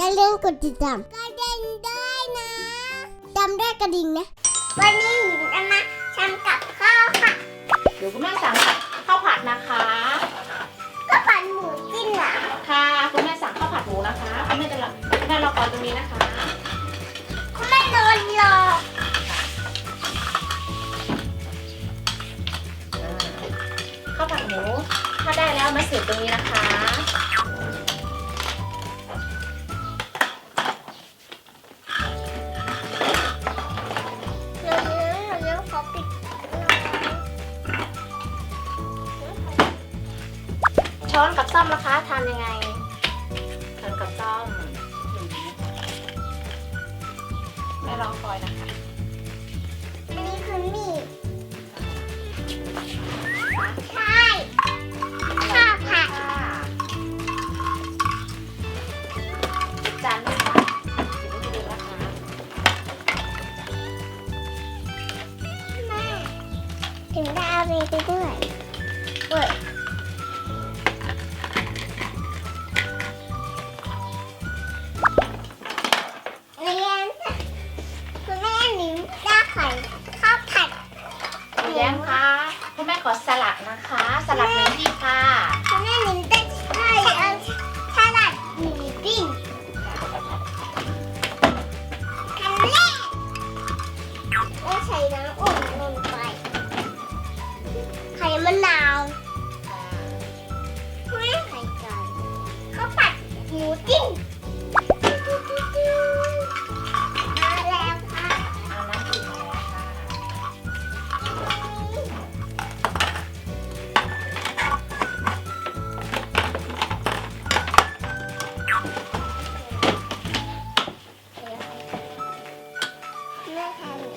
อย่าลืมกดติดตามกระดิ่งด้วยนะจำได้กระดิ่งนะวันนี้หญิงจะมาทำกับข้าวค่ะเดี๋ยวคุณแม่สั่งข้าวผัดนะคะก็ปั่นหมูจิ้นเหรอค่ะคุณแม่สั่งข้าวผัดหมูนะคะคุณแม่จะรอคุณแม่รอคอยตรงนี้นะคะ คุณแม่โดนหลอกข้าวผัดหมูถ้าได้แล้วมาเสิร์ฟตรงนี้นะคะ ช้อนกับซ่อมนะคะทานยังไงช้อนกับซ่อมแม่รอคอยนะคะอันนี้คือมีดใช่ข้าวผัดค่ะจานนี้ค่ะเดี๋ยวไม่ดูนะคะแม่ถึงได้เอาไปไปด้วยเว้ย ลัดนะคะ สลัด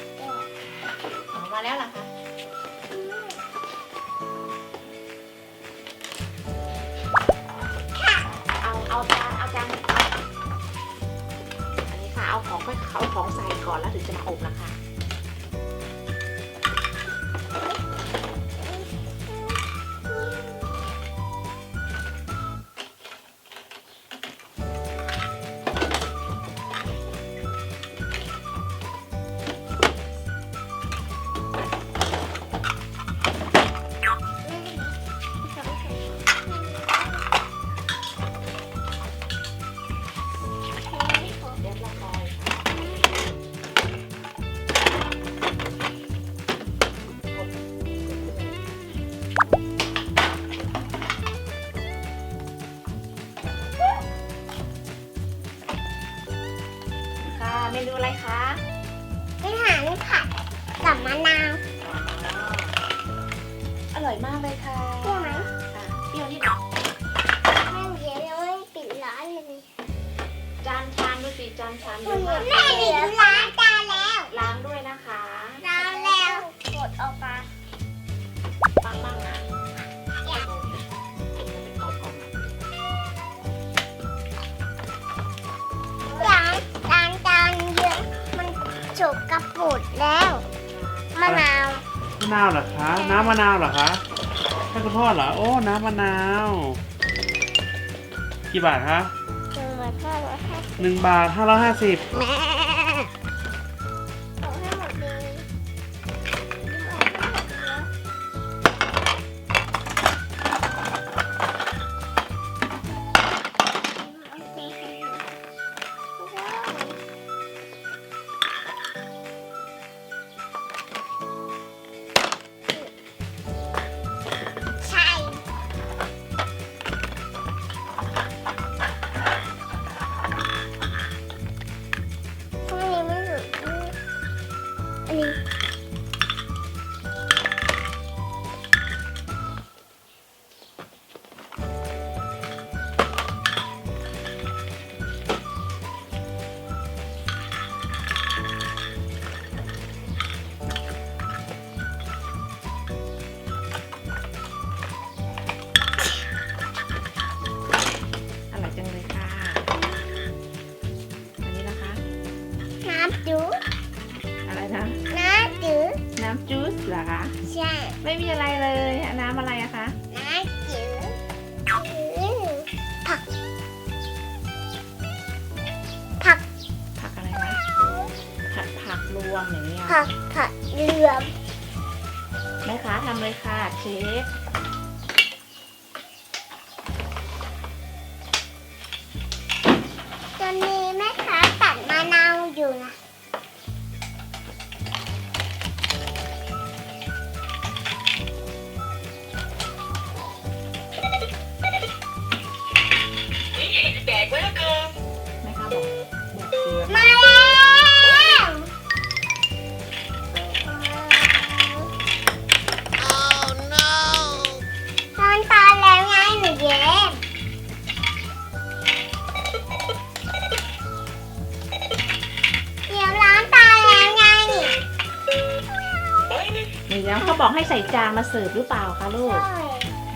ม่ทานหมูด้วยเอามาแล้วเหรอคะเอาเอาจานเอาจานอันนี้ค่ะเอาของไปเอาของใส่ก่อนแล้วถึงจะมาอบนะคะ ร่อยมากเลยค่ะเปรี้ยวไหม ค่ะเปรี้ยวนิดหน่อยแม่เดี๋ยวยังไม่ปิดร้านเลยจานชามดูสิจานชามเยอะมากแม่หนิงล้างจานแล้วล้างด้วยนะคะล้างแล้วกดออกมาปังมากนะอยากเป็นกล่องๆล้างล้างจานเยอะมันจบกระปุกแล้วมะนาว มะนาวเหรอคะ น้ำมะนาวเหรอคะให้คุณพ่อเหรอ โอ้ น้ำมะนาว กี่บาทคะหนึ่งบาทห้าร้อยห้าสิบหนึ่งบาทห้าร้อยห้าสิบ้ำจูสเหรอคะ ใช่ไม่มีอะไรเลย น้ำอะไรอะคะ น้ำจิ๋วอืมผัก ผัก ผักอะไรคะ ผัดผักรวมอย่างเงี้ยผัก ผักเหลือม แม่ค้าทำเลยค่ะเชฟ หนูยังเขาบอกให้ใส่จานมาเสิร์ฟหรือเปล่าคะลูกใช่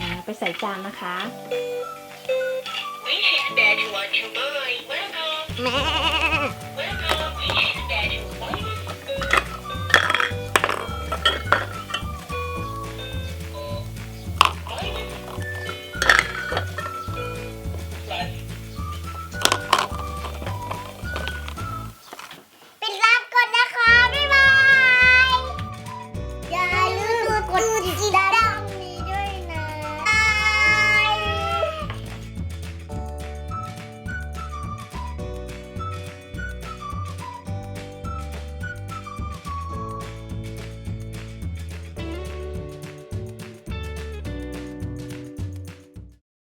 อ่าไปใส่จานนะคะแม่